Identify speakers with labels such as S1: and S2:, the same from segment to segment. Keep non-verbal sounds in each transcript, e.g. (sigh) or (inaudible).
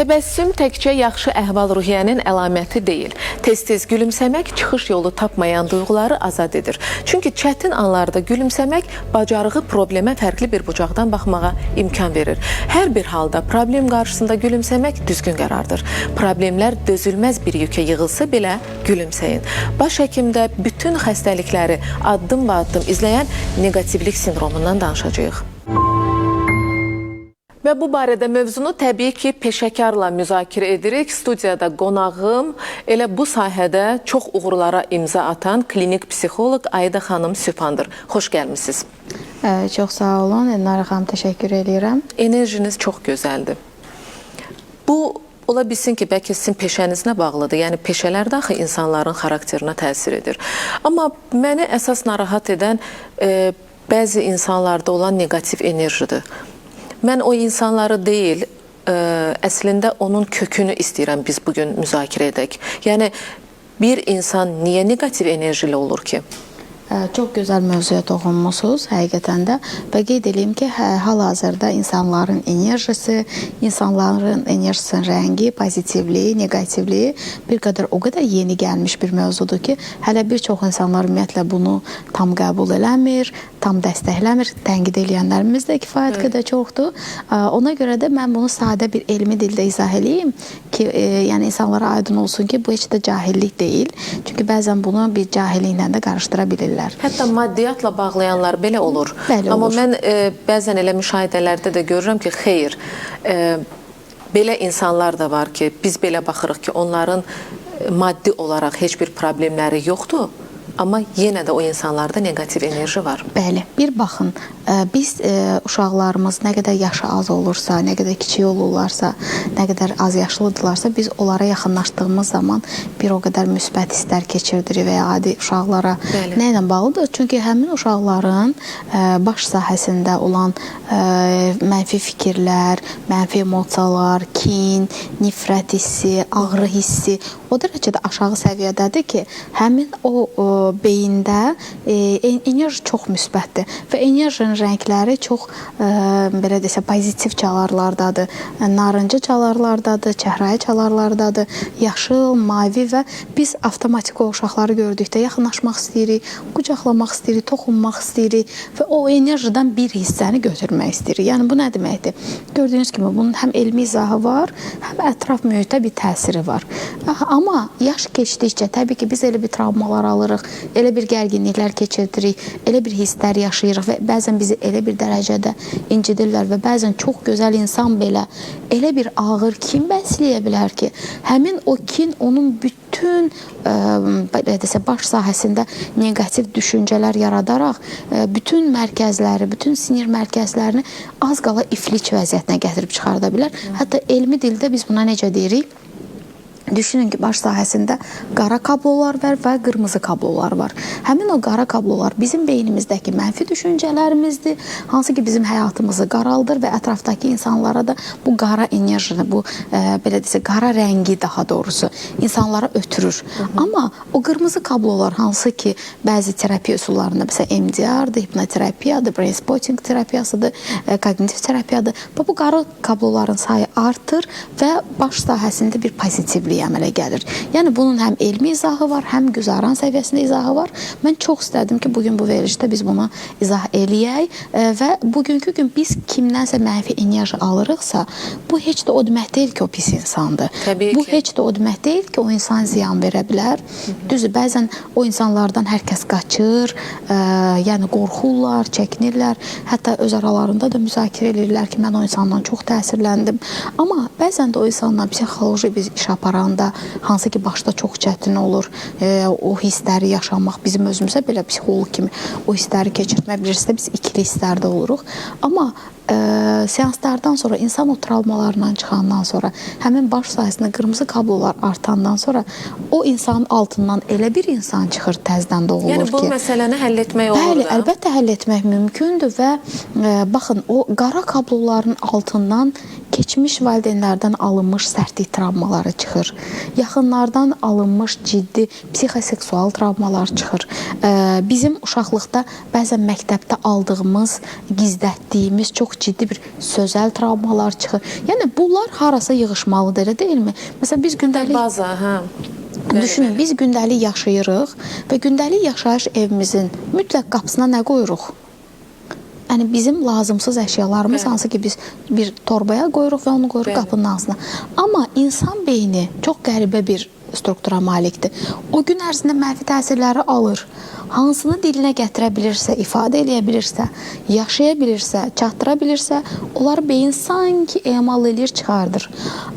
S1: Təbəssüm təkcə yaxşı əhval-ruhiyyənin əlaməti deyil. Tez-tez gülümsəmək çıxış yolu tapmayan duyğuları azad edir. Çünki çətin anlarda gülümsəmək bacarığı problemə fərqli bir bucaqdan baxmağa imkan verir. Hər bir halda problem qarşısında gülümsəmək düzgün qərardır. Problemlər dözülməz bir yükə yığılsa belə gülümsəyin. Baş həkimdə bütün xəstəlikləri addım-ba-addım izləyən neqativlik sindromundan danışacağıq. Və bu barədə mövzunu təbii ki, peşəkarla müzakirə edirik. Studiyada qonağım elə bu sahədə çox uğurlara imza atan klinik psixoloq Ayda xanım Süphandır. Xoş gəlmisiniz.
S2: Çox sağ olun. Elnara xanım təşəkkür edirəm.
S1: Enerjiniz çox gözəldir. Bu ola bilsin ki, bəlkə sizin peşənizlə bağlıdır. Yəni peşələr də axı insanların xarakterinə təsir edir. Amma məni əsas narahat edən e, bəzi insanlarda olan neqativ enerjidir. Mən o insanları deyil, ə, əslində onun kökünü istəyirəm biz bu gün müzakirə edək. Yəni bir insan niyə neqativ enerjili olur ki?
S2: Ə, Çox gözəl mövzuya toxunmusunuz həqiqətən də və qeyd edeyim ki, hal-hazırda insanların enerjisi, insanların enerjisinin rəngi, pozitivliyi, neqativliyi bir qədər o qədər yeni gəlmiş bir mövzudur ki, hələ bir çox insanlar ümumiyyətlə bunu tam qəbul eləmir, tam dəstəkləmir. Tənqid edənlərimiz də kifayət qədər çoxdur. Ona görə də mən bunu sadə bir elmi dildə izah eləyim ki, e, yəni insanlara aydın olsun ki, bu heç də cahillik deyil. Çünki bəzən bunu bir cahilliklə də qarışdıra bilirlər.
S1: Hətta maddiyyatla bağlayanlar belə olur.
S2: Bəli,
S1: Amma
S2: olur.
S1: mən e, bəzən elə müşahidələrdə də görürəm ki, xeyr. E, belə insanlar da var ki, biz belə baxırıq ki, onların e, maddi olaraq heç bir problemləri yoxdur. Amma yenə də o insanlarda neqativ enerji var.
S2: Bəli, bir baxın, ə, biz ə, uşaqlarımız nə qədər yaşı az olursa, nə qədər kiçik olurlarsa, nə qədər az yaşlıdırlarsa, biz onlara yaxınlaşdığımız zaman bir o qədər müsbət hisslər keçirdirik və ya adi uşaqlara
S1: Bəli.
S2: nə ilə bağlıdır? Çünki həmin uşaqların ə, baş sahəsində olan mənfi fikirlər, mənfi emosiyalar, kin, nifrət hissi, ağrı hissi o dərəcədə aşağı səviyyədədir ki, həmin o, o beyində e, en- enerji çox müsbətdir və enerjinin rəngləri çox e, belə desə pozitiv çalarlardadır. E, Narıncı çalarlardadır, çəhrayı çalarlardadır, yaşıl, mavi və biz avtomatik o uşaqları gördükdə yaxınlaşmaq istəyirik, qucaqlamaq istəyirik, toxunmaq istəyirik və o enerjidən bir hissəni götürmək istəyirik. Yəni bu nə deməkdir? Gördüyünüz kimi bunun həm elmi izahı var, həm ətraf mühitə bir təsiri var. Amma yaş keçdikcə təbii ki, biz elə bir travmalar alırıq, elə bir gərginliklər keçirdirik, elə bir hisslər yaşayırıq və bəzən bizi elə bir dərəcədə incidirlər və bəzən çox gözəl insan belə elə bir ağır kin bəsləyə bilər ki, həmin o kin onun bütün ə, belə desə baş sahəsində neqativ düşüncələr yaradaraq ə, bütün mərkəzləri, bütün sinir mərkəzlərini az qala iflic vəziyyətinə gətirib çıxarda bilər. Hətta elmi dildə biz buna necə deyirik? Düşünün ki, baş sahəsində qara kablolar var və qırmızı kablolar var. Həmin o qara kablolar bizim beynimizdəki mənfi düşüncələrimizdir, hansı ki bizim həyatımızı qaraldır və ətrafdakı insanlara da bu qara enerjini, bu e, belə desə qara rəngi daha doğrusu insanlara ötürür. Amma o qırmızı kablolar hansı ki bəzi terapiya üsullarında məsələn MDR-dır, hipnoterapiyadır, brain spotting terapiyasıdır, e, kognitiv terapiyadır. Və bu qara kabloların sayı artır və baş sahəsində bir pozitivlik əmələ gəlir. Yəni bunun həm elmi izahı var, həm güzaran səviyyəsində izahı var. Mən çox istədim ki, bu gün bu verilişdə biz bunu izah eləyək e, və bugünkü gün biz kimdənsə mənfi enerji alırıqsa, bu heç də o demək deyil ki, o pis insandır.
S1: Təbii
S2: bu
S1: ki.
S2: heç də o demək deyil ki, o insan ziyan verə bilər. Düzdür, bəzən o insanlardan hər kəs qaçır, ə, yəni qorxurlar, çəkinirlər. Hətta öz aralarında da müzakirə edirlər ki, mən o insandan çox təsirləndim. Amma bəzən də o insanla psixoloji bir iş aparanda, hansı ki başda çox çətin olur, ə, o hissləri yaşamaq bizim özümüzə belə psixoloq kimi o hissləri keçirmək bilirsiniz, biz ikili hisslərdə oluruq. Amma ə, seanslardan sonra insan o travmalarından çıxandan sonra həmin baş sahəsində qırmızı kablolar artandan sonra o insanın altından elə bir insan çıxır təzədən doğulur
S1: Yəni bu
S2: ki.
S1: məsələni həll etmək olur
S2: Bəli, əlbəttə həll etmək mümkündür və e, baxın o qara kabloların altından keçmiş valideynlərdən alınmış sərtlik travmaları çıxır. Yaxınlardan alınmış ciddi psixoseksual travmalar çıxır. Ə, Bizim uşaqlıqda bəzən məktəbdə aldığımız, gizlətdiyimiz çox ciddi bir sözəl travmalar çıxır. Yəni bunlar harasa yığılmalıdır, elə deyilmi? Məsələn biz gündəlik
S1: Baza, hə.
S2: Düşünün, biz gündəlik yaşayırıq və gündəlik yaşayış evimizin mütləq qapısına nə qoyuruq? Yəni bizim lazımsız əşyalarımız hansı ki biz bir torbaya qoyuruq və onu qoyuruq
S1: Bəli.
S2: qapının ağzına. Amma insan beyni çox qəribə bir struktura malikdir. O gün ərzində mənfi təsirləri alır. Hansını dilinə gətirə bilirsə, ifadə eləyə bilirsə, yaşaya bilirsə, çatdıra bilirsə, onları beyin sanki emal eləyir, çıxardır.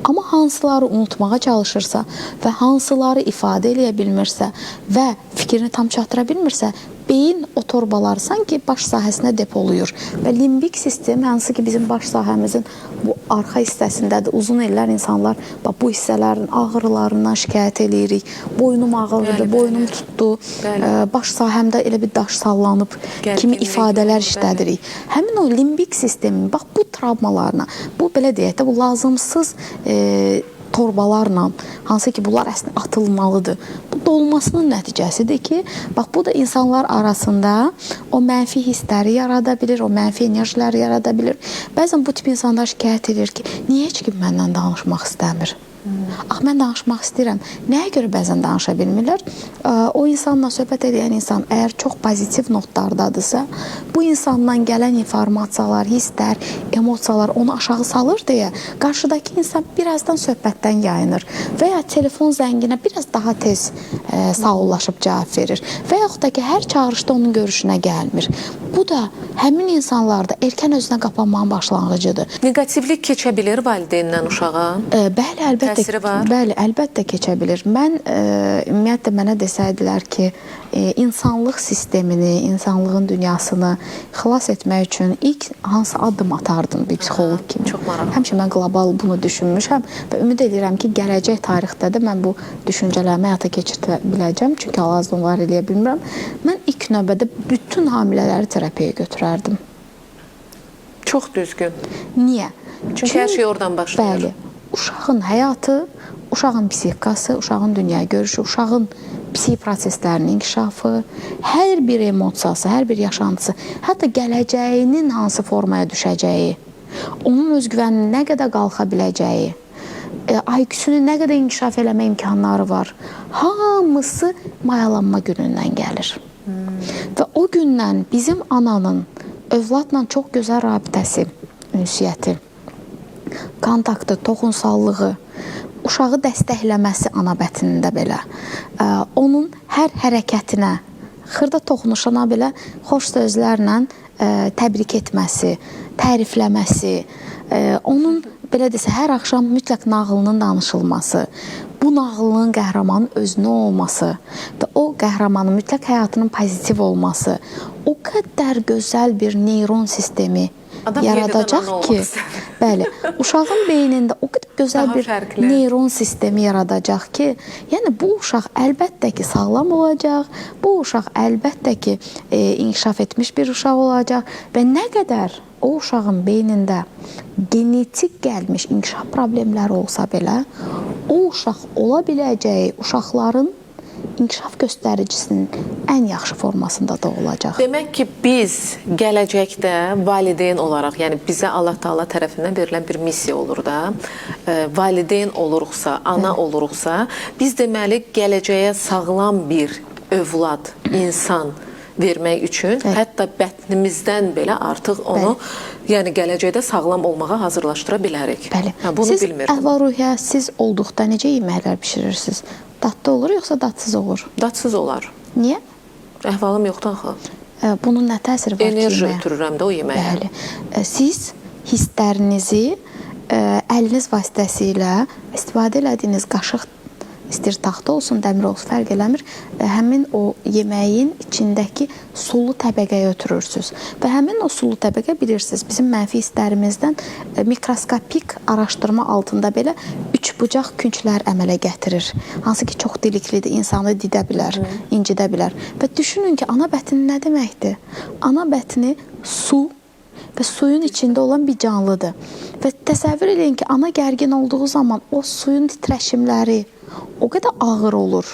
S2: Amma hansıları unutmağa çalışırsa və hansıları ifadə eləyə bilmirsə və fikrini tam çatdıra bilmirsə, beyin o torbaları sanki baş sahəsinə depoluyur və limbik sistem hansı ki bizim baş sahəmizin bu arxa hissəsindədir. Uzun illər insanlar bax bu hissələrin ağrılarından şikayət eləyirik. Boynum ağrıdı,
S1: Bəli,
S2: boynum
S1: bəli.
S2: tutdu.
S1: Bəli.
S2: Baş sahəmdə elə bir daş sallanıb kimi
S1: Gərginlik
S2: ifadələr
S1: olur,
S2: işlədirik. Həmin o limbik sistemin bax bu travmalarına, bu belə deyək də bu lazımsız e, torbalarla hansı ki bunlar əslində atılmalıdır. Bu dolmasının nəticəsidir ki, bax bu da insanlar arasında o mənfi hissləri yarada bilir, o mənfi enerjiləri yarada bilir. Bəzən bu tip insanlar şikayət edir ki, niyə heç kim məndən danışmaq istəmir? Ax mən danışmaq istəyirəm. Nəyə görə bəzən danışa bilmirlər? O insanla söhbət edən insan əgər çox pozitiv notlardadırsa, bu insandan gələn informasiyalar, hisslər, emosiyalar onu aşağı salır deyə qarşıdakı insan birazdan söhbətdən yayınır və ya telefon zənginə biraz daha tez ə, sağollaşıb cavab verir və yaxud da ki hər çağırışda onun görüşünə gəlmir. Bu da həmin insanlarda erkən özünə qapanmanın başlanğıcıdır.
S1: Neqativlik keçə bilər valideyndən uşağa.
S2: Bəli, əlbəttə.
S1: Təsiri var?
S2: Bəli, əlbəttə keçə bilər. Mən ə, ümumiyyətlə mənə desəydilər ki, ə, insanlıq sistemini, insanlığın dünyasını xilas etmək üçün ilk hansı addım atardın bir psixoloq kimi?
S1: çox maraqlı.
S2: Həmişə mən qlobal bunu düşünmüşəm və ümid edirəm ki, gələcək tarixdə də mən bu düşüncələrimi həyata keçirə biləcəm, çünki hal-hazırda onları eləyə bilmirəm. Mən ilk növbədə bütün hamilələri terapiyaya götürərdim.
S1: Çox düzgün.
S2: Niyə?
S1: Çünki hər şey oradan başlayır.
S2: Bəli. Uşağın həyatı, uşağın psixikası, uşağın dünya görüşü, uşağın psixi proseslərinin inkişafı, hər bir emosiyası, hər bir yaşantısı, hətta gələcəyinin hansı formaya düşəcəyi, onun özgüvəninin nə qədər qalxa biləcəyi, e, IQ-sunu nə qədər inkişaf eləmə imkanları var. Hamısı mayalanma günündən gəlir. Və o gündən bizim ananın övladla çox gözəl rabitəsi, ünsiyyəti, kontaktı, toxunsallığı, uşağı dəstəkləməsi ana bətnində belə, onun hər hərəkətinə, xırda toxunuşuna belə xoş sözlərlə təbrik etməsi, tərifləməsi, onun belə desə hər axşam mütləq nağılının danışılması, bu nağılın qəhrəmanın özünə olması və o qəhrəmanın mütləq həyatının pozitiv olması o qədər gözəl bir neyron sistemi
S1: Adam ana
S2: ki, (laughs) bəli, uşağın beynində o qədər gözəl
S1: Daha
S2: bir
S1: fərqli.
S2: neyron sistemi yaradacaq ki, yəni bu uşaq əlbəttə ki, sağlam olacaq. Bu uşaq əlbəttə ki, e, inkişaf etmiş bir uşaq olacaq və nə qədər o uşağın beynində genetik gəlmiş inkişaf problemləri olsa belə, o uşaq ola biləcəyi uşaqların inkişaf göstəricisinin ən yaxşı formasında da olacaq.
S1: Demək ki, biz gələcəkdə valideyn olaraq, yəni bizə Allah Taala tərəfindən verilən bir missiya olur da. E, valideyn oluruqsa, ana oluruqsa, biz deməli gələcəyə sağlam bir övlad, insan vermək üçün
S2: Bəli.
S1: hətta bətnimizdən belə artıq onu yəni gələcəkdə sağlam olmağa hazırlaşdıra bilərik.
S2: Bəli.
S1: Hə, bunu
S2: siz
S1: bilmirdim.
S2: əhval-ruhiyyə siz olduqda necə yeməklər bişirirsiniz? Dadlı olur yoxsa dadsız olur?
S1: Dadsız olar.
S2: Niyə?
S1: Əhvalım yoxdur axı.
S2: Ə, Bunun nə təsiri var
S1: Enerji
S2: ki yeməyə?
S1: ötürürəm də o yeməyə.
S2: Bəli. Ə, Siz hisslərinizi ə, əliniz vasitəsilə istifadə elədiyiniz qaşıq istir taxta olsun, dəmir olsun, fərq eləmir. Həmin o yeməyin içindəki sulu təbəqəyə ötürürsüz. Və həmin o sulu təbəqə bilirsiniz, bizim mənfi hisslərimizdən ə, mikroskopik araşdırma altında belə üç bucaq künclər əmələ gətirir. Hansı ki, çox diliklidir, insanı didə bilər, incidə bilər. Və düşünün ki, ana bətni nə deməkdir? Ana bətni su və suyun içində olan bir canlıdır. Və təsəvvür eləyin ki, ana gərgin olduğu zaman o suyun titreşimləri o qədər ağır olur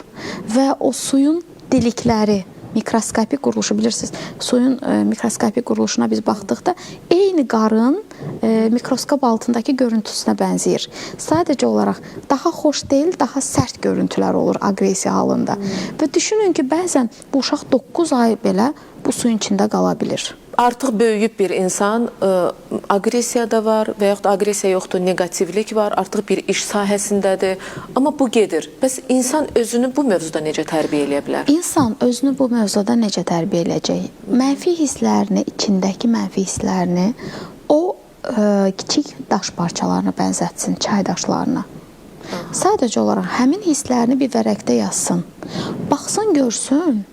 S2: və o suyun delikləri mikroskopik quruluşu bilirsiniz. Suyun e, mikroskopik quruluşuna biz baxdıqda eyni qarın e, mikroskop altındakı görüntüsünə bənzəyir. Sadəcə olaraq daha xoş deyil, daha sərt görüntülər olur aqressiya halında. Və düşünün ki, bəzən bu uşaq 9 ay belə bu suyun içində qala bilir.
S1: Artıq böyüyüb bir insan, ə, aqressiya da var və yaxud da aqressiya yoxdur, neqativlik var, artıq bir iş sahəsindədir. Amma bu gedir. Bəs insan özünü bu mövzuda necə tərbiyə edə bilər?
S2: İnsan özünü bu mövzuda necə tərbiyə eləyəcək? Mənfi hisslərini, içindəki mənfi hisslərini o ə, kiçik daş parçalarına bənzətsin, çay daşlarına. Sadəcə olaraq həmin hisslərini bir vərəqdə yazsın. Baxsın, görsün,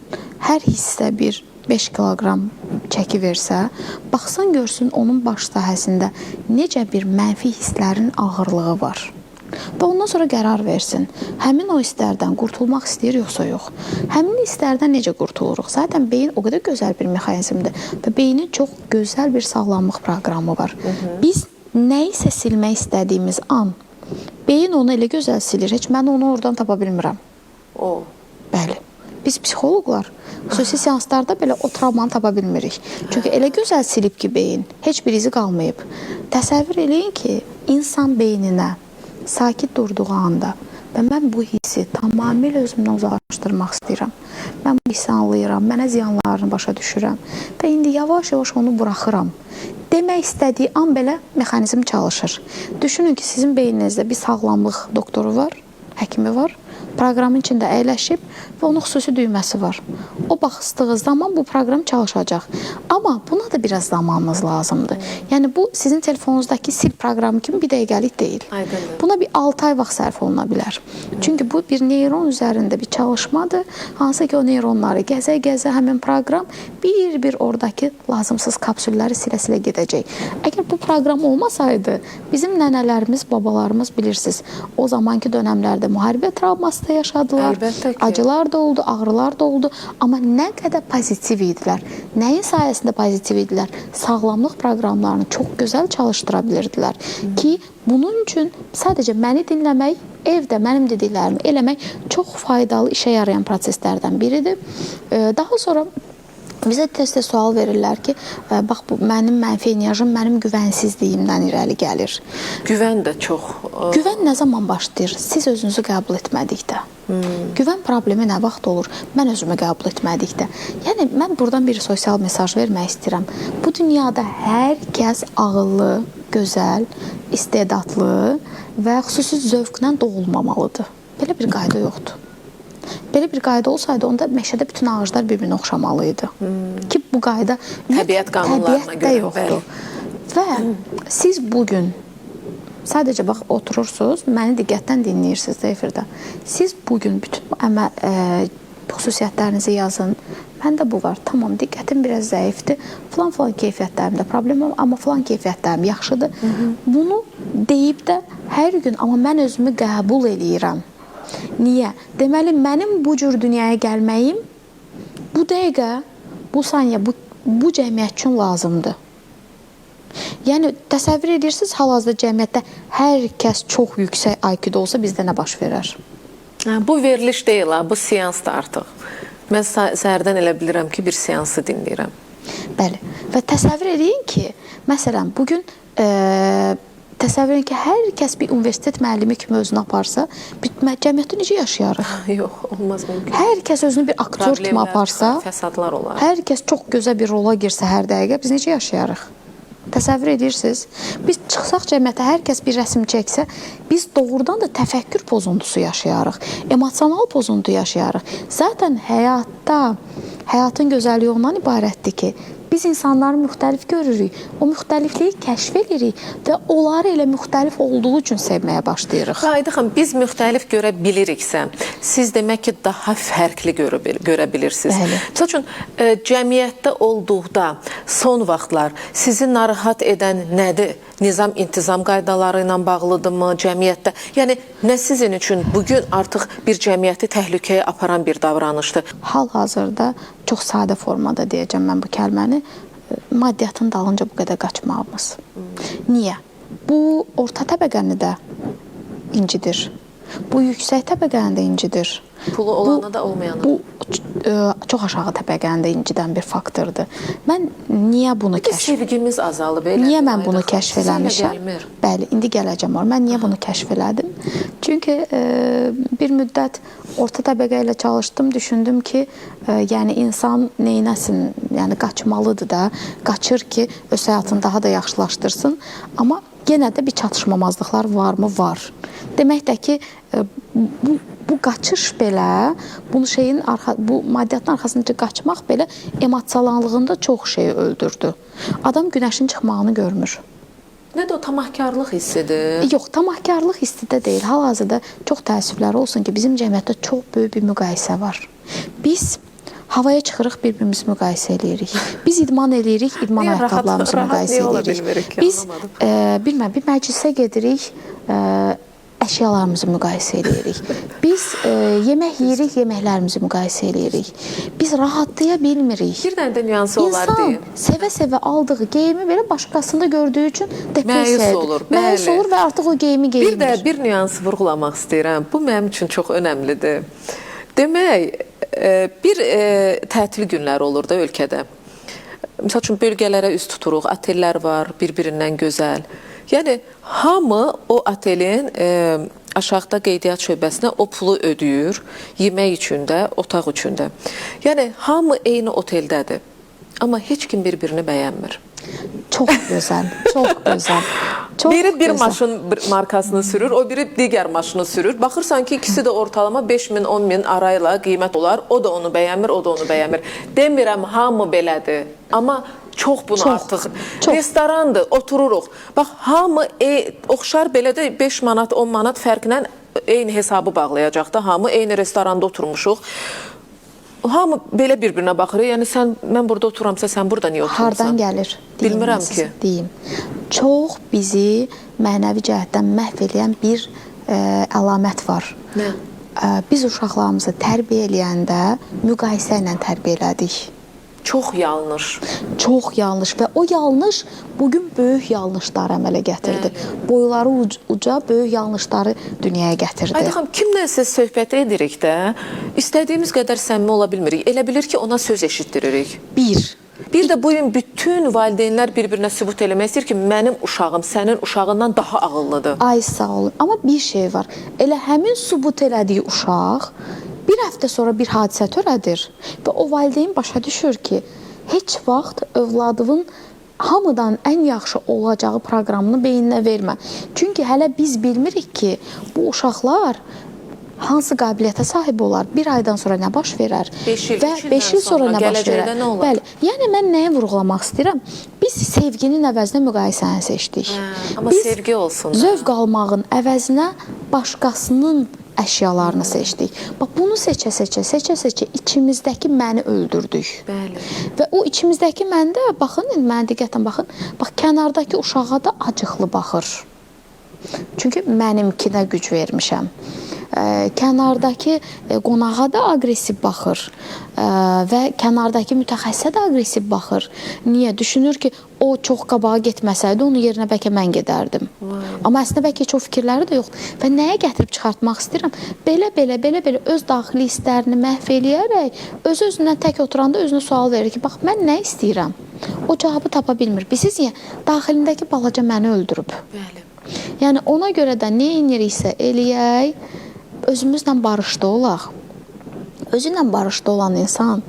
S2: hər hissdə bir 5 kiloqram çəki versə, baxsın, görsün onun baş sahəsində necə bir mənfi hisslərin ağırlığı var. Və ondan sonra qərar versin. Həmin o hisslərdən qurtulmaq istəyir yoxsa yox. Həmin hisslərdən necə qurtuluruq? Zaten beyin o qədər gözəl bir mexanizmdir və beynin çox gözəl bir sağlamlıq proqramı var. Biz nə isə silmək istədiyimiz an beyin onu elə gözəl silir. Heç mən onu oradan tapa bilmirəm.
S1: O.
S2: Bəli. Biz psixoloqlar xüsusi seanslarda belə o travmanı tapa bilmirik. Çünki elə gözəl silib ki beyin, heç bir izi qalmayıb. Təsəvvür eləyin ki, insan beyninə sakit durduğu anda və mən bu hissi tamamilə özümdən uzaqlaşdırmaq istəyirəm. Mən bu hissi anlayıram, mənə ziyanlarını başa düşürəm və indi yavaş-yavaş onu buraxıram. Demək istədiyi an belə mexanizm çalışır. Düşünün ki, sizin beyninizdə bir sağlamlıq doktoru var, həkimi var proqramın içində əyləşib və onun xüsusi düyməsi var. O baxdığı zaman bu proqram çalışacaq. Amma buna da biraz zamanınız lazımdır. Yəni bu sizin telefonunuzdakı sil proqramı kimi bir dəqiqəlik deyil.
S1: Aydındır.
S2: Buna bir 6 ay vaxt sərf oluna bilər. Çünki bu bir neyron üzərində bir çalışmadır. Hansı ki o neyronları gəzə-gəzə həmin proqram bir-bir oradakı lazımsız kapsülləri silə-silə gedəcək. Əgər bu proqram olmasaydı, bizim nənələrimiz, babalarımız bilirsiniz, o zamanki dövrlərdə müharibə travması da yaşadılar.
S1: Əlbəttə ki.
S2: Acılar da oldu, ağrılar da oldu, amma nə qədər pozitiv idilər. Nəyin sayəsində pozitiv idilər? Sağlamlıq proqramlarını çox gözəl çalışdıra bilirdilər ki, bunun üçün sadəcə məni dinləmək, evdə mənim dediklərimi eləmək çox faydalı işə yarayan proseslərdən biridir. Daha sonra Bizə tez-tez sual verirlər ki, bax bu mənim mənfi enerjim mənim güvənsizliyimdən irəli gəlir.
S1: Güvən də çox.
S2: Güvən nə zaman başlayır? Siz özünüzü qəbul etmədikdə. Hmm. Güvən problemi nə vaxt olur? Mən özümü qəbul etmədikdə. Yəni mən burdan bir sosial mesaj vermək istəyirəm. Bu dünyada hər kəs ağıllı, gözəl, istedadlı və xüsusi zövqlə doğulmamalıdır. Belə bir qayda yoxdur. Belə bir qayda olsaydı, onda meşədə bütün ağaclar bir-birinə oxşamalı idi. Hmm. Ki bu qayda
S1: Təbiət qanunlarına görə,
S2: yoxdur. Və siz bu gün sadəcə bax oturursunuz, məni diqqətlə dinləyirsiniz də efirdə. Siz bu gün bütün bu əməl ə, xüsusiyyətlərinizi yazın. Məndə bu var. Tamam, diqqətim biraz zəifdir. Falan falan keyfiyyətlərimdə problem var, amma falan keyfiyyətlərim yaxşıdır. Hı -hı. Bunu deyib də hər gün amma mən özümü qəbul eləyirəm. Niyə? Deməli mənim bu cür dünyaya gəlməyim bu dəqiqə, bu saniyə, bu bu cəmiyyət üçün lazımdır. Yəni təsəvvür edirsiniz, hal-hazırda cəmiyyətdə hər kəs çox yüksək IQ-da olsa bizdə nə baş verər?
S1: Hə, bu veriliş deyil ha, bu seansdır artıq. Mən səhərdən elə bilirəm ki, bir seansı dinləyirəm.
S2: Bəli. Və təsəvvür edin ki, məsələn, bu gün e, təsəvvür edin ki, hər kəs bir universitet müəllimi kimi özünü aparsa, biz mə- cəmiyyətdə necə yaşayarıq? (laughs)
S1: Yox, olmaz mümkün.
S2: Hər kəs özünü bir aktyor kimi
S1: Problemlər
S2: aparsa,
S1: çıxar, fəsadlar olar.
S2: Hər kəs çox gözəl bir rola girsə hər dəqiqə biz necə yaşayarıq? Təsəvvür edirsiniz? Biz çıxsaq cəmiyyətə hər kəs bir rəsm çəksə, biz doğrudan da təfəkkür pozuntusu yaşayarıq, emosional pozuntu yaşayarıq. Zaten həyatda həyatın gözəlliyi ondan ibarətdir ki, biz insanları müxtəlif görürük. O müxtəlifliyi kəşf edirik və onları elə müxtəlif olduğu üçün sevməyə başlayırıq.
S1: Qaydı xanım, biz müxtəlif görə biliriksə, siz demək ki, daha fərqli görə, görə bilirsiniz.
S2: Bəli.
S1: Məsəl üçün, e, cəmiyyətdə olduqda son vaxtlar sizi narahat edən nədir? Nizam intizam qaydaları ilə bağlıdırmı cəmiyyətdə? Yəni nə sizin üçün bu gün artıq bir cəmiyyəti təhlükəyə aparan bir davranışdır?
S2: Hal-hazırda çox sadə formada deyəcəm mən bu kəlməni. Maddiyyatın dalınca bu qədər qaçmağımız. Niyə? Bu orta təbəqəni də incidir. Bu yüksək təbəqəni də incidir.
S1: Pulu olanı da olmayanı.
S2: Bu çox aşağı təbəqəni də incidən bir faktordur. Mən niyə bunu
S1: Ki,
S2: kəşf
S1: sevgimiz azalıb elə.
S2: Niyə mən bunu kəşf eləmişəm? Bəli, indi gələcəm ora. Mən niyə bunu kəşf elədim? Çünki e, bir müddət orta təbəqə ilə çalışdım, düşündüm ki, e, yəni insan neynəsin? Yəni qaçmalıdır da, qaçır ki, öz həyatını daha da yaxşılaşdırsın, amma yenə də bir çatışmamazlıqlar varmı? Var. Demək də ki, e, bu bu qaçış belə, bunu şeyin arxa bu maddiyyatın arxasınca qaçmaq belə emosionallığında çox şeyi öldürdü. Adam günəşin çıxmağını görmür.
S1: Nə də o tamahkarlıq hissidir.
S2: Yox, tamahkarlıq hissi də deyil. Hal-hazırda çox təəssüflər olsun ki, bizim cəmiyyətdə çox böyük bir müqayisə var. Biz havaya çıxırıq, bir-birimizi müqayisə eləyirik. Biz idman eləyirik, idman ayaqqabılarımızı müqayisə eləyirik. Biz e, bilməm, bir məclisə gedirik, e, əşyalarımızı müqayisə eləyirik. Biz e, yemək yeyirik, yeməklərimizi müqayisə eləyirik. Biz rahatlaya bilmirik.
S1: Bir dənə də nüansı olar
S2: İnsan
S1: deyin.
S2: sevə-sevə aldığı geyimi belə başqasında gördüyü üçün depressiya
S1: Məyus olur,
S2: Məyus olur və artıq o geyimi
S1: Bir
S2: geyinmir.
S1: də bir nüansı vurğulamaq istəyirəm. Bu mənim üçün çox önəmlidir. Demək, e, bir e, tətil günləri olur da ölkədə. Məsəl üçün bölgələrə üz tuturuq, otellər var, bir-birindən gözəl. Yəni hamı o otelin e, aşağıda qeydiyyat şöbəsinə o pulu ödəyir, yemək üçün də, otaq üçün də. Yəni hamı eyni oteldədir. Amma heç kim bir-birini bəyənmir.
S2: Çox gözəl, çox gözəl. Çox
S1: biri bir
S2: gözəl.
S1: maşın markasını sürür, o biri digər maşını sürür. Baxırsan ki, ikisi də ortalama 5 min, 10 min arayla qiymət olar. O da onu bəyənmir, o da onu bəyənmir. Demirəm hamı belədir, amma çox bunu
S2: Çox,
S1: artıq.
S2: çox.
S1: Restorandır, otururuq. Bax, hamı e, oxşar belə də 5 manat, 10 manat fərqlə eyni hesabı bağlayacaq da. Hamı eyni restoranda oturmuşuq. Hamı belə bir-birinə baxır. Yəni sən mən burada oturamsa sən burada niyə oturmusan?
S2: Hardan gəlir?
S1: Bilmirəm ki.
S2: Deyim. Çox bizi mənəvi cəhətdən məhv edən bir ə, əlamət var.
S1: Nə?
S2: Ə, biz uşaqlarımızı tərbiyə eləyəndə müqayisə ilə tərbiyə elədik.
S1: Çox yanlış.
S2: Çox yanlış və o yanlış bu gün böyük yanlışlar əmələ gətirdi. Boyları uc- uca böyük yanlışları dünyaya gətirdi.
S1: Ayda xanım, kimləsə söhbət edirik də, istədiyimiz qədər səmimi ola bilmirik. Elə bilir ki, ona söz eşitdiririk.
S2: Bir.
S1: Bir də bu gün bütün valideynlər bir-birinə sübut eləmək istəyir ki, mənim uşağım sənin uşağından daha ağıllıdır.
S2: Ay sağ olun. Amma bir şey var. Elə həmin sübut elədiyi uşaq bir həftə sonra bir hadisə törədir və o valideyn başa düşür ki, heç vaxt övladının hamıdan ən yaxşı olacağı proqramını beyninə vermə. Çünki hələ biz bilmirik ki, bu uşaqlar hansı qabiliyyətə sahib olar? Bir aydan sonra nə baş verər?
S1: Beş il,
S2: və
S1: üç ildən
S2: 5 il sonra
S1: sonra
S2: nə baş verər?
S1: nə olar?
S2: Bəli. Yəni mən nəyi vurğulamaq istəyirəm? Biz sevginin əvəzinə müqayisəni seçdik.
S1: Hə, amma
S2: Biz
S1: sevgi olsun.
S2: Zövq almağın əvəzinə başqasının əşyalarını seçdik. Bax bunu seçə-seçə, seçə-seçə içimizdəki məni öldürdük.
S1: Bəli.
S2: Və o içimizdəki məndə baxın, mənə diqqətlə baxın. Bax kənardakı uşağa da acıqlı baxır. Çünki mənimkinə güc vermişəm. Ə, kənardakı e, qonağa da aqressiv baxır ə, və kənardakı mütəxəssisə də aqressiv baxır. Niyə? Düşünür ki, o çox qabağa getməsəydi, onun yerinə bəlkə mən gedərdim. Amma əslində bəlkə heç o fikirləri də yoxdur. Və nəyə gətirib çıxartmaq istəyirəm? Belə belə belə belə öz daxili hisslərini məhv eləyərək öz özündən tək oturanda özünə sual verir ki, bax mən nə istəyirəm? O cavabı tapa bilmir. Bilirsiniz, daxilindəki balaca məni öldürüb.
S1: Bəli.
S2: Yəni ona görə də nə ediriksə eləyək, özümüzlə barışda olaq. Özü ilə barışda olan insan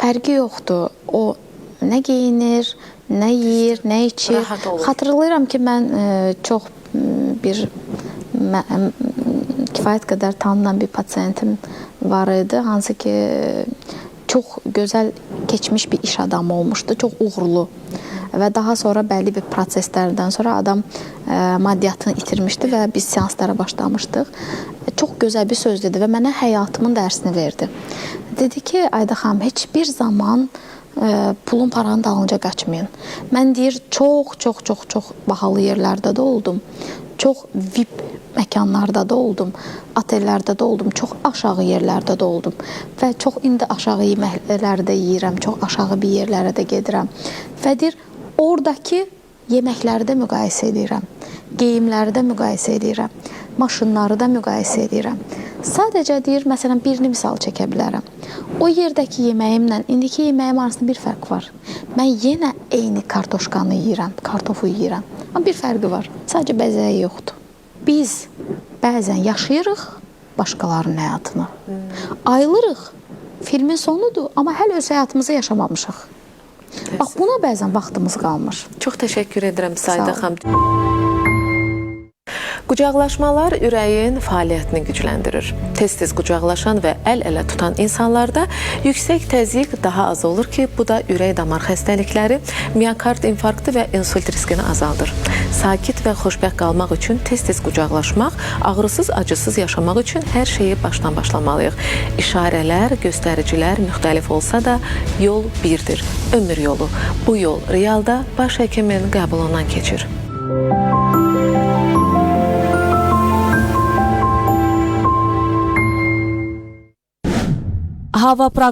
S2: fərqi yoxdur. O nə geyinir, nə yeyir, nə içir. Xatırlayıram ki, mən e, çox bir mə- kifayət qədər tanınan bir pasiyentim var idi, hansı ki çox gözəl keçmiş bir iş adamı olmuşdu, çox uğurlu. Və daha sonra bəlli bir proseslərdən sonra adam ə, maddiyyatını itirmişdi və biz seanslara başlamışdıq. Çox gözəl bir söz dedi və mənə həyatımın dərsini verdi. Dedi ki, Ayda xanım, heç bir zaman ə, pulun paranın dalınca qaçmayın. Mən deyir, çox, çox, çox, çox bahalı yerlərdə də oldum. Çox VIP məkanlarda da oldum, otellərdə də oldum, çox aşağı yerlərdə də oldum və çox indi aşağı yeməklərdə yeyirəm, çox aşağı bir yerlərə də gedirəm. Və oradakı yeməklərdə müqayisə edirəm. geyimləri də müqayisə edirəm, maşınları da müqayisə edirəm. Sadəcə deyir, məsələn, birini misal çəkə bilərəm. O yerdəki yeməyimlə indiki yeməyim arasında bir fərq var. Mən yenə eyni kartoşkanı yeyirəm, kartofu yeyirəm. Amma bir fərqi var. Sadəcə bəzəyi yoxdur. Biz bəzən yaşayırıq başqalarının həyatını. Ayılırıq. Filmin sonudur, amma hələ öz həyatımızı yaşamamışıq. Bax buna bəzən vaxtımız qalmır.
S1: Çox təşəkkür edirəm
S2: olun.
S1: xanım. Qucaqlaşmalar ürəyin fəaliyyətini gücləndirir. Tez-tez qucaqlaşan və əl-ələ tutan insanlarda yüksək təzyiq daha az olur ki, bu da ürək-damar xəstəlikləri, miokard infarktı və insult riskini azaldır. Sakit və xoşbəxt qalmaq üçün tez-tez qucaqlaşmaq, ağrısız, acısız yaşamaq üçün hər şeyi başdan başlamalıyıq. İşarələr, göstəricilər müxtəlif olsa da yol birdir. Ömür yolu. Bu yol realda baş həkimin qəbulundan keçir.
S3: അഹാവ പ്രാഗ്